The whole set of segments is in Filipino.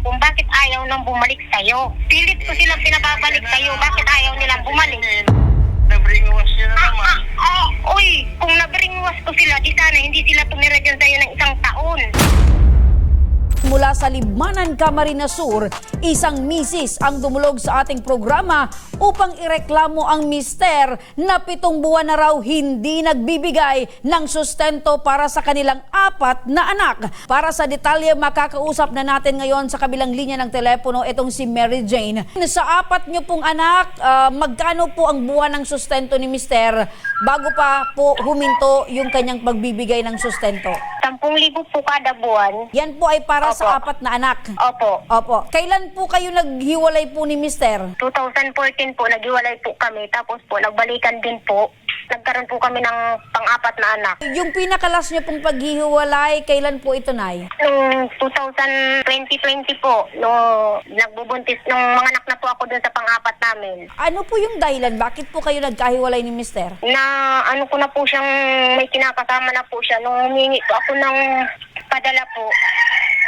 kung bakit ayaw nang bumalik sa'yo. Pilit ko silang pinababalik sa'yo. Bakit ayaw nilang bumalik? Nabringawas niya na Ah, naman. ah, ah, uy, kung nabringwas ko sila, di sana hindi sila tumira dyan sa'yo ng isang taon. Mula sa Libmanan, Camarines Sur, isang misis ang dumulog sa ating programa upang ireklamo ang mister na pitong buwan na raw hindi nagbibigay ng sustento para sa kanilang apat na anak. Para sa detalye, makakausap na natin ngayon sa kabilang linya ng telepono itong si Mary Jane. Sa apat niyo pong anak, ah, magkano po ang buwan ng sustento ni mister bago pa po huminto yung kanyang pagbibigay ng sustento? 10,000 po kada buwan. Yan po ay para sa Opo. apat na anak. Opo. Opo. Kailan po kayo naghiwalay po ni Mister? 2014 po, naghiwalay po kami. Tapos po, nagbalikan din po. Nagkaroon po kami ng pang-apat na anak. Yung pinakalas niyo pong paghihiwalay, kailan po ito, Nay? Noong 2020 po, nung nagbubuntis, nung mga anak na po ako dun sa pang-apat namin. Ano po yung dahilan? Bakit po kayo nagkahiwalay ni Mister? Na ano ko na po siyang, may kinakasama na po siya. Nung humingi po ako ng padala po,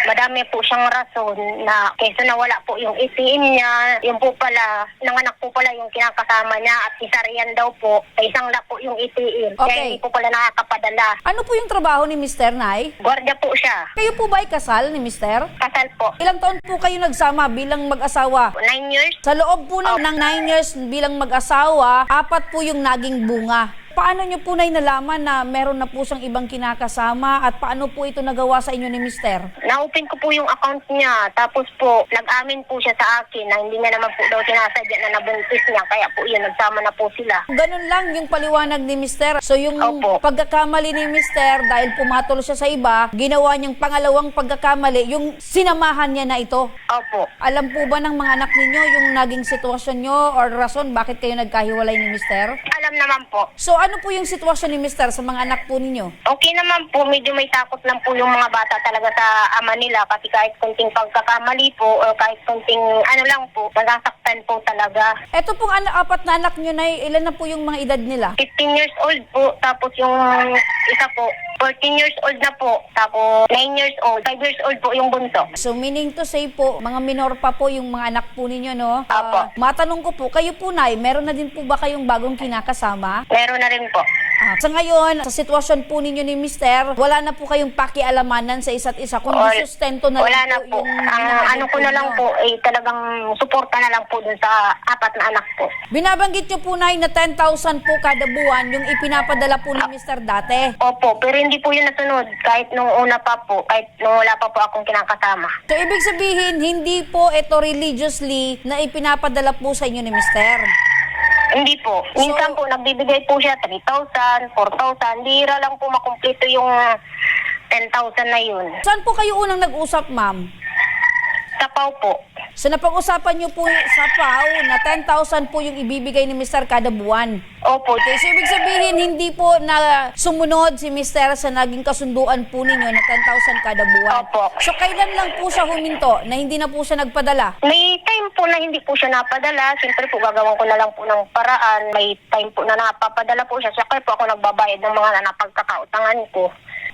madami po siyang rason na kaysa nawala po yung ATM niya, yung po pala, nanganak po pala yung kinakasama niya at isa riyan daw po, ay isang na po yung ATM. Kaya Okay. hindi po pala nakakapadala. Ano po yung trabaho ni Mister, Nay? Gwardiya po siya. Kayo po ba ay kasal ni Mister? Kasal po. Ilang taon po kayo nagsama bilang mag-asawa? Nine years. Sa loob po ng, ng nine years bilang mag-asawa, apat po yung naging bunga. Paano niyo po na nalaman na meron na po siyang ibang kinakasama at paano po ito nagawa sa inyo ni Mister? Na-open ko po yung account niya. Tapos po, nag-amin po siya sa akin na hindi niya naman po daw sinasadya na nabuntis niya. Kaya po yun, nagsama na po sila. Ganun lang yung paliwanag ni Mister. So yung Opo. pagkakamali ni Mister dahil pumatol siya sa iba, ginawa niyang pangalawang pagkakamali, yung sinamahan niya na ito. Opo. Alam po ba ng mga anak ninyo yung naging sitwasyon niyo or rason bakit kayo nagkahiwalay ni Mister? Alam naman po. So ano po yung sitwasyon ni Mister sa mga anak po ninyo? Okay naman po, medyo may takot lang po yung mga bata talaga sa ama nila kasi kahit kunting pagkakamali po o kahit kunting ano lang po, nasasaktan po talaga. Ito pong anak, apat na anak niyo na ilan na po yung mga edad nila? 15 years old po, tapos yung isa po, 14 years old na po, tapos 9 years old, 5 years old po yung bunso. So meaning to say po, mga minor pa po yung mga anak po ninyo, no? Apo. Ah, matanong ko po, kayo po, Nay, meron na din po ba kayong bagong kinakasama? Meron na rin po. Ah, sa ngayon, sa sitwasyon po ninyo ni Mister, wala na po kayong pakialamanan sa isa't isa, kundi Wal- sustento na Wala lang na po, po. yung Ang ano ko na lang po, eh talagang suporta na lang po dun sa apat na anak ko. Binabanggit nyo po, Nay, na 10,000 po kada buwan yung ipinapadala po ni Mister dati. Opo, pero hindi po yun nasunod. Kahit nung una pa po, kahit nung wala pa po akong kinakasama. So, ibig sabihin, hindi po ito religiously na ipinapadala po sa inyo ni Mister. Hindi po. Minsan po, nagbibigay po siya 3,000, 4,000. Lira lang po makumpleto yung 10,000 na yun. Saan po kayo unang nag-usap, ma'am? Sa PAW po. So napag-usapan niyo po sa PAW na 10,000 po yung ibibigay ni Mr. kada buwan. Opo. Okay, so ibig sabihin hindi po na sumunod si Mr. sa naging kasunduan po ninyo na 10,000 kada buwan. Opo. So kailan lang po siya huminto na hindi na po siya nagpadala? May time po na hindi po siya napadala. Siyempre po, gagawin ko na lang po ng paraan. May time po na napapadala po siya. Siyempre po ako nagbabayad ng mga napagkakautangan ko.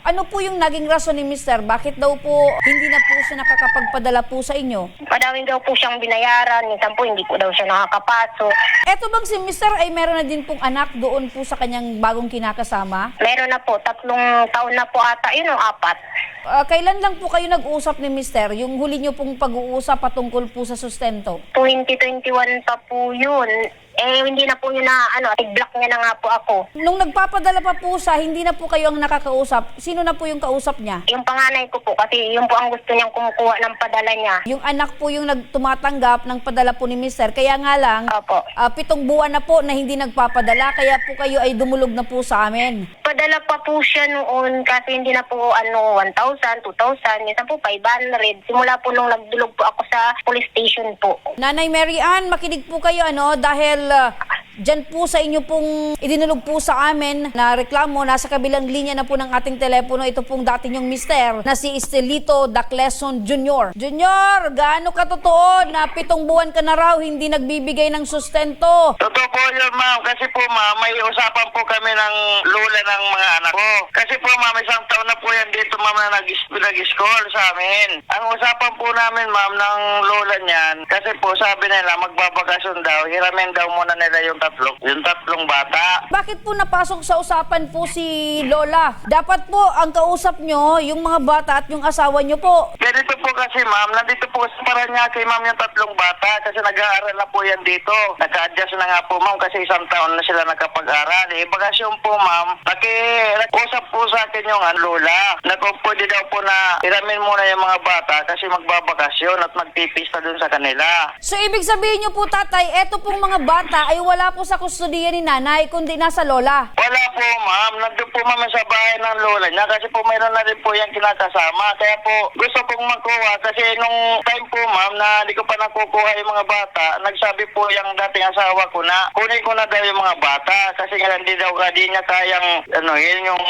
Ano po yung naging rason ni Mr.? Bakit daw po hindi na po siya nakakapagpadala po sa inyo? Madaming daw po siyang binayaran. Minsan po, hindi po daw siya nakakapasok. Eto bang si Mr. ay meron na din pong anak doon po sa kanyang bagong kinakasama? Meron na po, tatlong taon na po ata. Yun o, apat. Ah, kailan lang po kayo nag-usap ni Mr.? Yung huli niyo pong pag-uusap patungkol po sa sustento? 2021 pa po yun. Eh, hindi na po yun na, ano, i-block niya na nga po ako. Nung nagpapadala pa po siya, hindi na po kayo ang nakakausap. Sino na po yung kausap niya? Yung panganay ko po, kasi yun po ang gusto niyang kumukuha ng padala niya. Yung anak po yung nagtumatanggap ng padala po ni Mr. Kaya nga lang, Opo. ah, pitong buwan na po na hindi nagpapadala, kaya po kayo ay dumulog na po sa amin. Padala pa po siya noon kasi hindi na po ano 1,000, 2,000, minsan po 500. Simula po nung nagdulog po ako sa police station po. Nanay Mary Ann, makinig po kayo ano dahil ah, dyan po sa inyo pong idinulog po sa amin na reklamo, nasa kabilang linya na po ng ating telepono, ito pong dati niyong mister na si Estelito Dacleson Jr. Junior, gaano katotoo na pitong buwan ka na raw hindi nagbibigay ng sustento? Totoo po yun, ma'am. Kasi po, ma'am, may usapan po kami ng lula ng mga anak ko. Kasi po, ma'am, isang taon na po yan dito, ma'am, na nag- nag-school sa amin. Ang usapan po namin, ma'am, ng lola niyan, kasi po, sabi nila, magbabakasyon daw, hiramin daw muna nila yung tatlong, yung tatlong bata. Bakit po napasok sa usapan po si Lola? Dapat po ang kausap nyo, yung mga bata at yung asawa nyo po. Ganito po kasi, ma'am, nandito po sa Paranaque, ma'am, yung tatlong bata, kasi nag-aaral na po yan dito. Naka-adjust na nga po, ma'am, kasi isang taon na sila nakapag-aral. Eh, bakasyon po, ma'am, naki-usap po sa akin yung ano, lola, na kung pwede daw po na hiramin muna yung mga bata kasi magbabakasyon at magpipista dun sa kanila. So ibig sabihin nyo po tatay, eto pong mga bata ay wala po sa kustudiya ni nanay kundi nasa lola. Wala po, ma'am. Nandun po, ma'am, sa bahay ng lola niya kasi po mayroon na rin po yung kinakasama. Kaya po, gusto kong makuha kasi nung time po, ma'am, na di ko pa nakukuha yung mga bata, nagsabi po yung dating asawa ko na kunin ko na daw yung mga bata kasi nga hindi daw ka, di niya kayang, ano, yun yung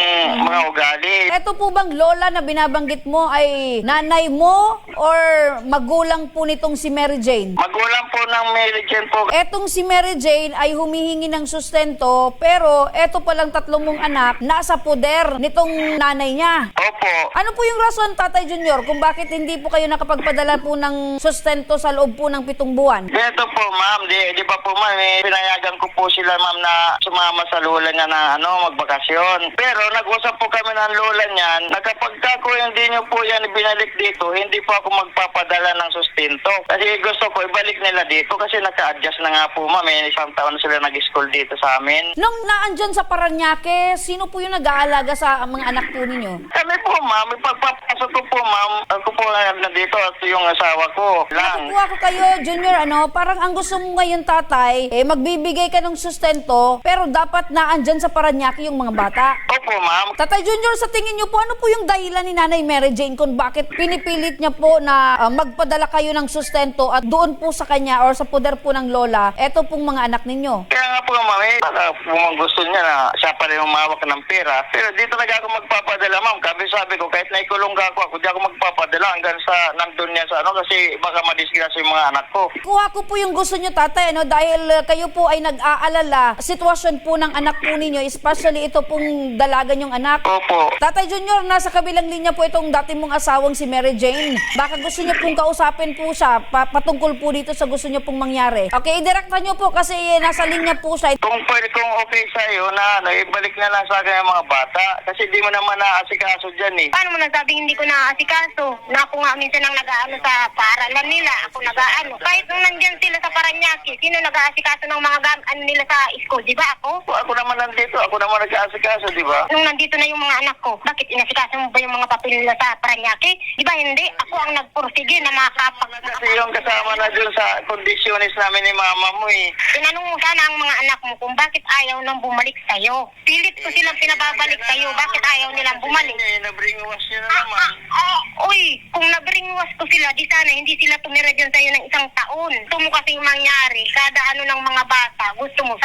mga ugali. Eto po bang lola na binabanggit mo ay nanay mo or magulang po nitong si Mary Jane? Magulang po ng Mary Jane po. Etong si Mary Jane ay humihingi ng sustento pero eto palang tatlong mong anak nasa poder nitong nanay niya. Opo. Ano po yung rason, Tatay Junior, kung bakit hindi po kayo nakapagpadala po ng sustento sa loob po ng pitong buwan? Ganito po, ma'am. Di, di ba po, ma'am, eh, pinayagan ko po sila, ma'am, na sumama sa lola niya na, ano, magbakasyon. Pero nag-usap po kami ng lola niyan na kapag ka ko hindi niyo po yan binalik dito, hindi po ako magpapadala ng sustento. Kasi gusto ko ibalik nila dito kasi naka-adjust na nga po, ma'am. Eh, isang taon sila nag-school dito sa amin. Nung naandyan sa Paranaque, sino po yung nag-aalaga sa mga anak po ninyo? Kami po, ma'am, ipagpapasok ko po, ma'am. Ako po na dito at yung asawa ko lang. Nakukuha ko kayo, Junior, ano, parang ang gusto mo ngayon, tatay, eh, magbibigay ka ng sustento, pero dapat naandyan sa Paranaque yung mga bata. Opo, ma'am. Tatay Junior, sa tingin niyo po, ano po yung dahilan ni Nanay Mary Jane kung bakit pinipilit niya po na ah, magpadala kayo ng sustento at doon po sa kanya or sa poder po ng lola, eto pong mga anak ninyo? Kaya nga po, ma'am, eh, baka kung gusto niya na siya pa rin umawak ng pera. Pero dito talaga ako magpapadala, ma'am. Sabi sabi ko, kahit naikulong ka ako, ako di ako magpapadala hanggang sa nandun niya sa ano kasi baka madisgrasya yung mga anak ko. Kuha ko po yung gusto niyo, tatay, ano, dahil uh, kayo po ay nag-aalala sitwasyon po ng anak po ninyo, especially ito pong dalaga niyong anak. Opo. Tatay Junior, nasa kabilang linya po itong dati mong asawang si Mary Jane. Baka gusto niyo pong kausapin po siya pa- patungkol po dito sa gusto niyo pong mangyari. Okay, idirekta niyo po kasi nasa linya po siya. Kung pwede kong okay sa'yo na ano, ibalik na lang sa akin yung mga bata. Kasi di mo naman naasikaso dyan eh. Paano mo nasabing hindi ko naaasikaso? Na ako nga minsan ang nag-aano sa paaralan nila. Ako nag-aano. Kahit nung nandyan sila sa Paranaque, sino nag-aasikaso ng mga gam ano nila sa school? Di ba ako? Ako naman nandito, ako naman nag-aasikaso, di ba? Nung nandito na yung mga anak ko, bakit inasikaso mo ba yung mga papel nila sa Paranaque? Di ba hindi? Ako ang nagpursige na makapag... Kasi yung kasama na dun sa kondisyonis namin ni mama mo eh. Tinanong mo sana ang mga anak mo kung bakit ayaw nang bumalik sa'yo. Pilit ko silang pinababalik sa'yo. Bakit ayaw nilang bumalik? Eh, nabringwas niya na Ah, naman. ah, ah, uy, kung nabringwas ko sila, di sana hindi sila tumira dyan sa'yo ng isang taon. Gusto mo kasing mangyari, kada ano ng mga bata, gusto mo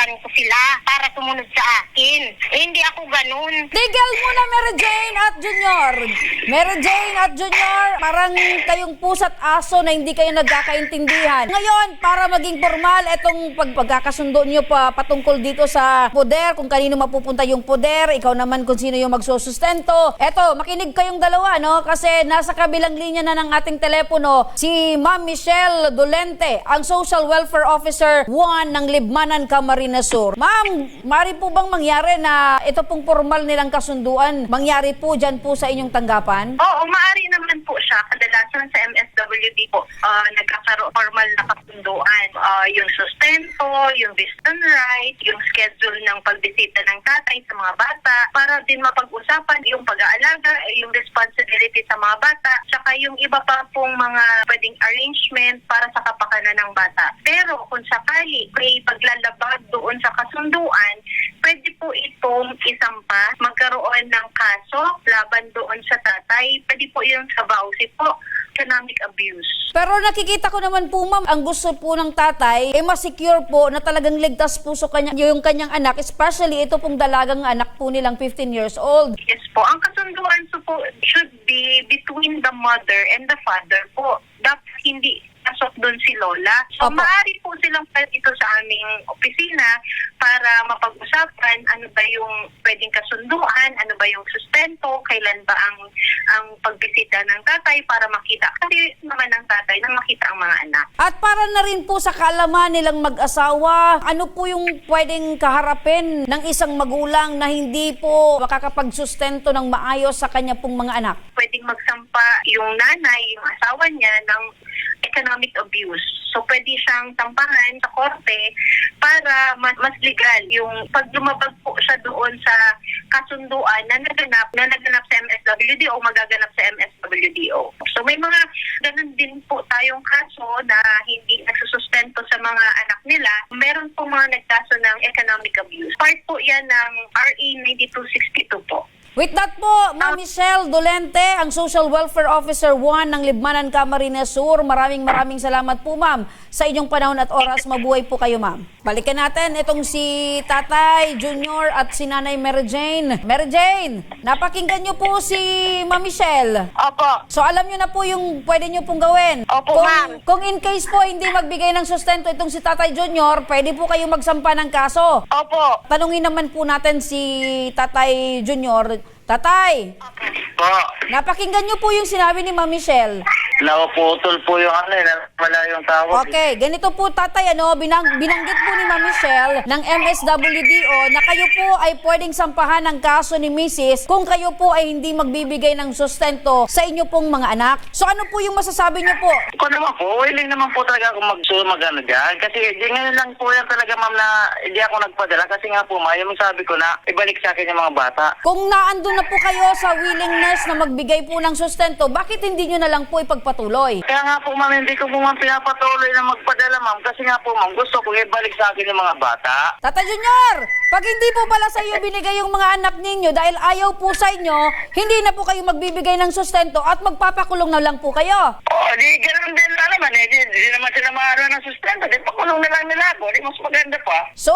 sasaktan ko sila para sumunod sa akin. Eh, hindi ako ganun. Tigil muna, Mary Jane at Junior. Mary Jane at Junior, parang kayong pusa't aso na hindi kayo nagkakaintindihan. Ngayon, para maging formal, etong pag pagkakasundo niyo pa patungkol dito sa poder, kung kanino mapupunta yung poder, ikaw naman kung sino yung magsusustento. Eto, makinig kayong dalawa, no? Kasi nasa kabilang linya na ng ating telepono, si Ma'am Michelle Dolente, ang Social Welfare Officer 1 ng Libmanan Camarines Sur. Ma'am, mari po bang mangyari na ito pong formal nilang kasunduan, mangyari po dyan po sa inyong tanggapan? Oo, maaari naman po siya. Kadalasan sa MSWD po, ah, nagkakaroon formal na kasunduan. Ah, yung sustento, yung visitor right, yung schedule ng pagbisita ng tatay sa mga bata para din mapag-usapan yung pag-aalaga, eh, yung responsibility sa mga bata, tsaka yung iba pa pong mga pwedeng arrangement para sa kapakanan ng bata. Pero kung sakali may paglalabag doon sa kasunduan, pwede po itong isampa, magkaroon ng kaso laban doon sa tatay. Pwede po yung sa bawsi po. economic abuse. Pero nakikita ko naman po ma'am, ang gusto po ng tatay, eh masecure po na talagang ligtas puso kanya, yung kanyang anak, especially ito pong dalagang anak po nilang 15 years old. Yes po. Ang kasunduan so po should be between the mother and the father po. Dapat hindi pasok doon si Lola. So, Opo. maaari po silang dito sa aming opisina para mapag-usapan ano ba yung pwedeng kasunduan, ano ba yung sustento, kailan ba ang ang pagbisita ng tatay para makita. Kasi naman ng tatay na makita ang mga anak. At para na rin po sa kalaman nilang mag-asawa, ano po yung pwedeng kaharapin ng isang magulang na hindi po makakapagsustento ng maayos sa kanya pong mga anak? pwedeng magsampa yung nanay, yung asawa niya ng economic abuse. So pwede siyang sampahan sa korte para mas, legal yung pag lumabag po siya doon sa kasunduan na naganap, na naganap sa MSWD o magaganap sa MSWDO. So may mga ganun din po tayong kaso na hindi nagsusustento sa mga anak nila. Meron po mga nagkaso ng economic abuse. Part po yan ng RE 9262 po. With that po, Ma'am Michelle Dolente, ang Social Welfare Officer 1 ng Libmanan Camarines Sur. Maraming maraming salamat po, Ma'am, sa inyong panahon at oras. Mabuhay po kayo, Ma'am. Balikan natin itong si Tatay Junior at si Nanay Mary Jane. Mary Jane, napakinggan niyo po si Ma'am Michelle. Opo. So alam niyo na po yung pwede niyo pong gawin. Opo, kung, ma'am. Kung in case po hindi magbigay ng sustento itong si Tatay Junior, pwede po kayong magsampa ng kaso. Opo. Tanungin naman po natin si Tatay Junior. Tatay, Po, napakinggan niyo po yung sinabi ni Ma'am Michelle. Napuputol po yung ano, eh, wala yung tawag. Okay, ganito po tatay, ano, binang, binanggit po ni Ma'am Michelle ng MSWDO na kayo po ay pwedeng sampahan ng kaso ni Mrs. kung kayo po ay hindi magbibigay ng sustento sa inyo pong mga anak. So ano po yung masasabi niyo po? Ako naman po, willing naman po talaga ako mag magano dyan. Kasi di ngayon lang po yan talaga ma'am na hindi ako nagpadala. Kasi nga po ma'am, yung sabi ko na ibalik sa akin yung mga bata. Kung naandun na po kayo sa willingness na magbigay po ng sustento, bakit hindi nyo na lang po ipagpatuloy? Kaya nga po ma'am, hindi ko po ma'am pinapatuloy na magpadala ma'am. Kasi nga po ma'am, gusto ko ibalik sa akin yung mga bata. Tata Junior, pag hindi po pala sa iyo binigay yung mga anak ninyo dahil ayaw po sa inyo, hindi na po kayo magbibigay ng sustento at magpapakulong na lang po kayo. Oo, di ganun din na naman eh. Di, di naman sila maano ng sustento. Di pakulong na lang nila ako. Di mas maganda pa. So,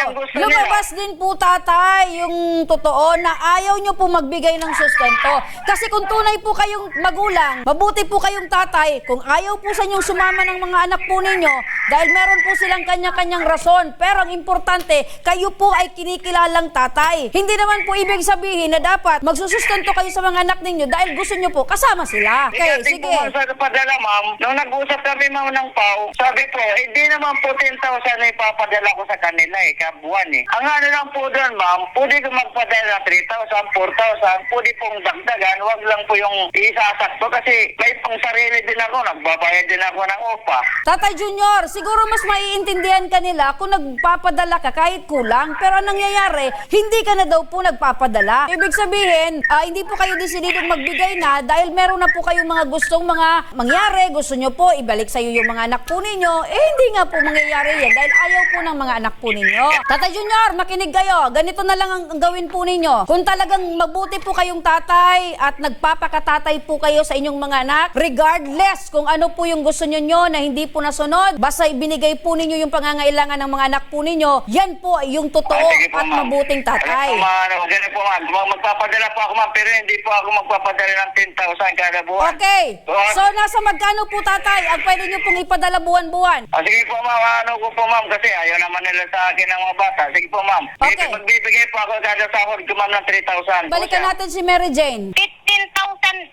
yung gusto nila. lumabas din po tatay yung totoo na ayaw nyo po magbigay ng sustento. Kasi kung tunay po kayong magulang, mabuti po kayong tatay, kung ayaw po sa inyong sumama ng mga anak po ninyo, dahil meron po silang kanya-kanyang rason, pero ang importante, kayo po ay kinikilalang tatay. Hindi naman po ibig sabihin na dapat magsusustento kayo sa mga anak ninyo dahil gusto nyo po kasama sila. Okay, Kasi sige. po sa padala ma'am, nung nag-usap kami ma'am ng PAW, sabi po, hindi naman po 10,000 na ipapadala ko sa kanila eh, kabuan eh. Ang ano lang po doon ma'am, pwede ko magpadala 3,000, 4,000, pwede pong dagdagan, wag lang po yung isasakto kasi may pang sarili din ako, nagbabayad din ako ng upa. Tatay Junior, siguro mas maiintindihan ka nila kung nagpapadala ka kahit kulang. Pero ang nangyayari, hindi ka na daw po nagpapadala. Ibig sabihin, ah, hindi po kayo desididong magbigay na dahil meron na po kayong mga gustong mga mangyari. Gusto nyo po ibalik sa iyo yung mga anak po ninyo. Eh, hindi nga po mangyayari yan dahil ayaw po ng mga anak po ninyo. Tatay Junior, makinig kayo. Ganito na lang ang ang gawin po ninyo. Kung talagang mabuti po kayong tatay at nagpapakatatay po kayo sa inyong mga anak, regardless kung ano po yung gusto nyo nyo na hindi po nasunod, basta ibinigay po ninyo yung pangangailangan ng mga anak po ninyo, yan po ay yung totoo Ah, sige po, at ma'am. mabuting tatay. Ano po, ma'am, ano, ganun po ma'am, Mag- magpapadala po ako ma'am, pero hindi po ako magpapadala ng 10,000 kada buwan. Okay. Buwan. So, nasa magkano po tatay ang pwede nyo pong ipadala buwan-buwan? Ah, sige po ma'am, ano ko po ma'am kasi ayaw naman nila sa akin ng mga bata. Sige po ma'am. Okay. Bibig- Magbibigay po ako kada sahod ko ma'am ng 3,000. Balikan natin si Mary Jane. 15,000,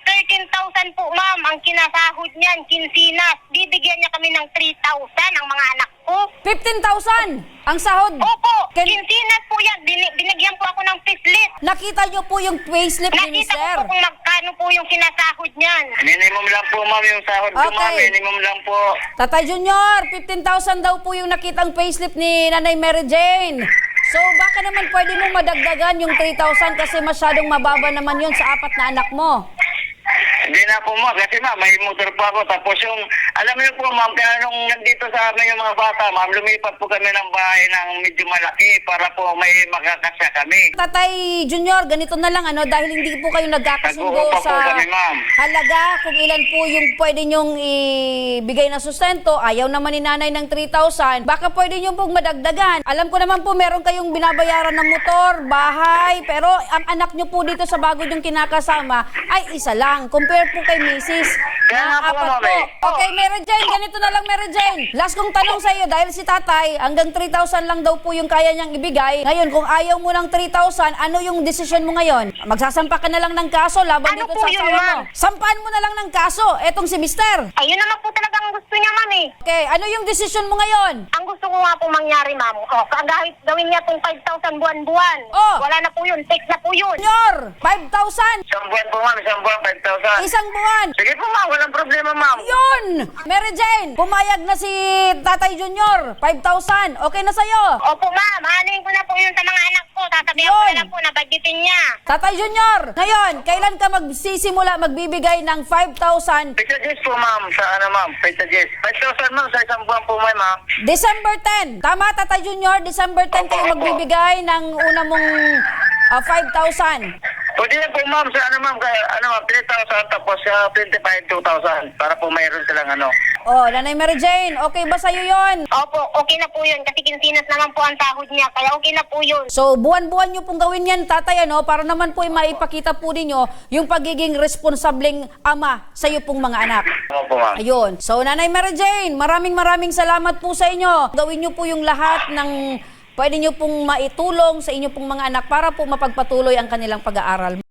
13,000 po ma'am ang kinasahod niyan, kinsinas. Bibigyan niya kami ng 3,000 ang mga anak ko. 15,000 ang sahod. Opo, Ken- kinsinas po yan. Bini- binigyan po ako ng payslip. Nakita nyo po yung payslip ni Nakita ko po kung magkano po yung kinasahod niyan. Minimum lang po ma'am yung sahod ko Okay. ma'am. Minimum lang po. Tatay Junior, 15,000 daw po yung nakitang payslip ni Nanay Mary Jane. So baka naman pwede mo madagdagan yung 3,000 kasi masyadong mababa naman yun sa apat na anak mo. Hindi na po ma'am kasi ma'am may motor po ako tapos yung Alam niyo po ma'am, kaya nung nandito sa amin yung mga bata, ma'am, lumipat po kami ng bahay ng medyo malaki para po may makakasya kami. Tatay Junior, ganito na lang ano dahil hindi po kayo nagkakasundo Nag-uupa po sa kami, ma'am. halaga kung ilan po yung pwede nyong ibigay na sustento. Ayaw naman ni nanay ng 3,000. Baka pwede nyo pong madagdagan. Alam ko naman po meron kayong binabayaran ng motor, bahay, pero ang anak nyo po dito sa bago yung kinakasama ay isa lang. Compare po kay Mrs. Kaya nga po, apat ma'am, eh. Okay, Mary Jane, ganito na lang Mary Jane. Last kong tanong sa iyo dahil si tatay hanggang 3,000 lang daw po yung kaya niyang ibigay. Ngayon, kung ayaw mo ng 3,000, ano yung desisyon mo ngayon? Magsasampa ka na lang ng kaso laban Ano dito sa asawa mo. ma'am? Sampahan mo na lang ng kaso. Etong si Mister. Ayun naman po talagang gusto niya, ma'am eh. Okay, ano yung desisyon mo ngayon? Ang gusto ko nga po mangyari, ma'am, oh, kahit gawin niya tong 5,000 buwan-buwan. Oh. Wala na po yun, take na po yun. Junior, 5,000. Isang buwan po ma'am, isang buwan, 5,000. Isang buwan. Sige po ma'am, walang problema ma'am. Yun! Mary Jane, pumayag na si Tatay Junior. 5,000. Okay na sa'yo. Opo, ma'am, hanin ko na po yun sa mga anak ko. Tatabihan ko Yun. na lang po na budgetin niya. Tatay Junior, ngayon, kailan ka magsisimula magbibigay ng 5,000 Pizza Jess po ma'am, sa ano ma'am, Pizza Jess. 5,000 ma'am, sa isang buwan po ma'am ma'am. December 10. Tama, Tata Junior, December 10 kayo magbibigay ng una mong ah, 5,000. Pwede yan po ma'am, sa ano ma'am, kaya, ano ma'am, 3,000 tapos sa 25, 2,000 para po mayroon silang ano. Oh, Nanay Mary Jane, okay ba sa'yo yon? Opo, okay na po yun kasi kinsinas naman po ang sahod niya. Kaya okay na po yun. So, buwan-buwan nyo pong gawin yan, tatay, ano, para naman po ay maipakita po ninyo yung pagiging responsableng ama sa iyo pong mga anak. Ano po ma'am? Ayun. So, Nanay Mary Jane, maraming maraming salamat po sa inyo. Gawin nyo po yung lahat ng pwede nyo pong maitulong sa inyo pong mga anak para po mapagpatuloy ang kanilang pag-aaral.